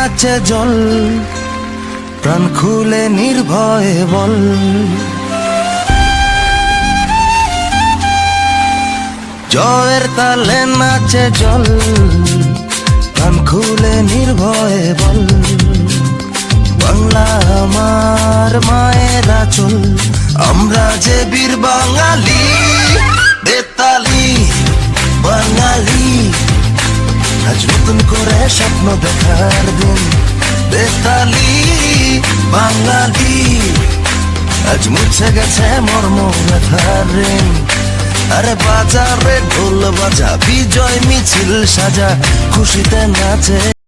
নাচে জল, প্রাণ খুলে নির্ভয়ে বল। জয়ের তালে নাচে জল, প্রাণ খুলে নির্ভয়ে বল। বাংলা আমার মায়ের চল আমরা যে বীর বাঙালি, বেতালি নতুন স্বপ্ন দেখার দিন। বেতালি, বাঙালি, আজ মুছে গেছে মর্ম ব্যথার ঋণ। আরে বাজারে ঢোল বাজা, বিজয় মিছিল সাজা, খুশিতে নাচে